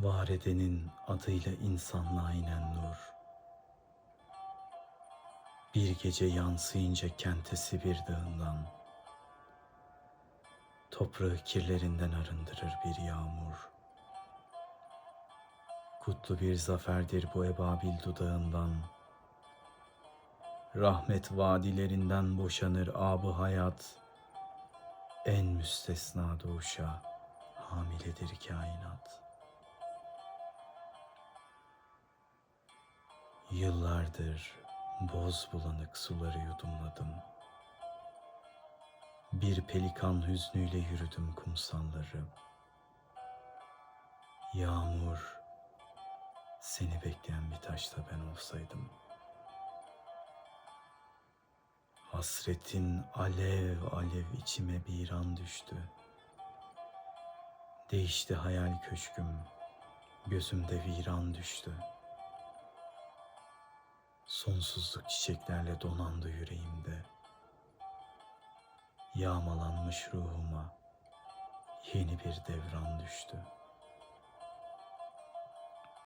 Var edenin adıyla insanlığa inen nur. Bir gece yansıyınca kentesi bir dağından, toprağı kirlerinden arındırır bir yağmur. Kutlu bir zaferdir bu ebabil dudağından. Rahmet vadilerinden boşanır abı hayat. En müstesna doğuşa hamiledir kainat. Yıllardır boz bulanık suları yudumladım. Bir pelikan hüznüyle yürüdüm kumsalları. Yağmur, seni bekleyen bir taşta ben olsaydım. Hasretin alev alev içime bir an düştü. Değişti hayal köşküm, gözümde viran düştü. Sonsuzluk çiçeklerle donandı yüreğimde. Yağmalanmış ruhuma yeni bir devran düştü.''